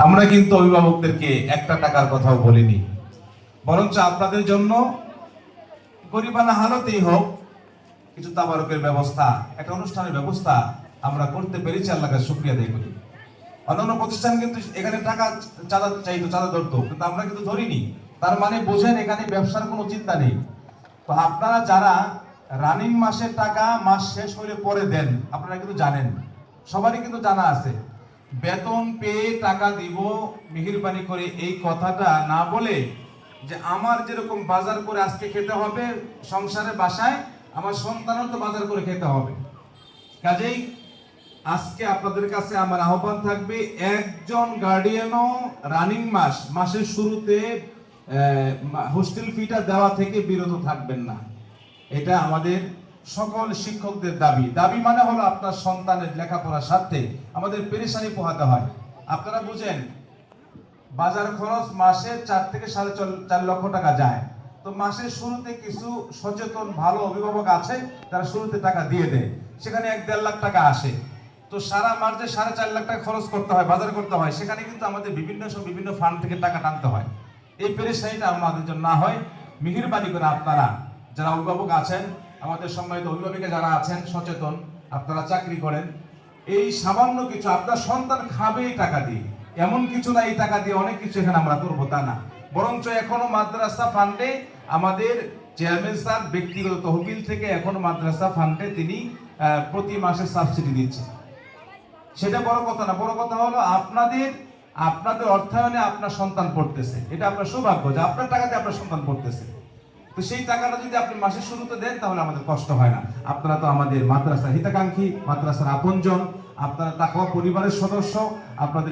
আমরা কিন্তু অভিভাবকদেরকে একটা টাকার কথাও বলিনি। বরঞ্চ আপনাদের জন্য গরিবানা হালতেই হোক, কিছু তাবারকের ব্যবস্থা, একটা অনুষ্ঠানের ব্যবস্থা আমরা করতে পেরেছি আল্লাহকে শুক্রিয়া দেয় করি। অন্যান্য প্রতিষ্ঠান কিন্তু এখানে টাকা চাঁদা চাইতো, চাঁদা ধরতো, কিন্তু আমরা কিন্তু ধরিনি। তার মানে বোঝেন, এখানে ব্যবসার কোনো চিন্তা নেই। তো আপনারা যারা রানিং মাসের টাকা মাস শেষ হলে পরে দেন, আপনারা কিন্তু জানেন। সবারই কিন্তু জানা আছে। বেতন পেয়ে টাকা দিব, মেহেরবানি করে এই কথাটা না বলে যে আমার যেরকম বাজার করে আজকে খেতে হবে, সংসারে বাসায় আমার সন্তানও তো বাজার করে খেতে হবে। কাজেই আজকে আপনাদের কাছে আমার আহ্বান থাকবে, একজন গার্ডিয়ানও রানিং মাস, মাসের শুরুতে হোস্টেল ফিটা দেওয়া থেকে বিরত থাকবেন না। এটা আমাদের সকল শিক্ষকদের দাবি। দাবি মানে হলো আপনার সন্তানের লেখাপড়ার স্বার্থে আমাদের পেরেশানি পোহাতে হয়। আপনারা বুঝেন, বাজার খরচ মাসে চার থেকে সাড়ে চার- লক্ষ টাকা যায়। তো মাসের শুরুতে কিছু সচেতন, ভালো অভিভাবক আছে, তারা শুরুতে টাকা দিয়ে দেয়। সেখানে এক দেড় লাখ টাকা আসে। তো সারা মাস সাড়ে চার লাখ টাকা খরচ করতে হয়, বাজার করতে হয়। সেখানে কিন্তু আমাদের বিভিন্ন সব বিভিন্ন ফান্ড থেকে টাকা টানতে হয়। এই পেরেশানিটা আমাদের জন্য না হয় মিহিরবানি করে আপনারা যারা অভিভাবক আছেন, আমাদের সম্মানিত অভিভাবিকা যারা আছেন, সচেতন, আপনারা চাকরি করেন, এই সামান্য কিছু আপনার সন্তান খাবে এই টাকা দিয়ে। এমন কিছু না এই টাকা দিয়ে অনেক কিছু এখানে আমরা করব, তা না। বরঞ্চ এখনও মাদ্রাসা ফান্ডে আমাদের চেয়ারম্যান স্যার ব্যক্তিগত তহবিল থেকে এখনও মাদ্রাসা ফান্ডে তিনি প্রতি মাসে সাবসিডি দিচ্ছেন। সেটা বড় কথা না, বড় কথা হলো আপনাদের আপনাদের অর্থায়নে আপনার সন্তান পড়তেছে। এটা আপনার সৌভাগ্য যে আপনার টাকাতে আপনার সন্তান পড়তেছে। তো সেই টাকাটা যদি আপনি মাসের শুরুতে দেন, তাহলে আমাদের কষ্ট হয় না। আপনারা তো আমাদের মাদ্রাসার হিতাকাঙ্ক্ষী, মাদ্রাসার আপনজন। আপনারা তাকওয়া পরিবারের সদস্য। আপনাদের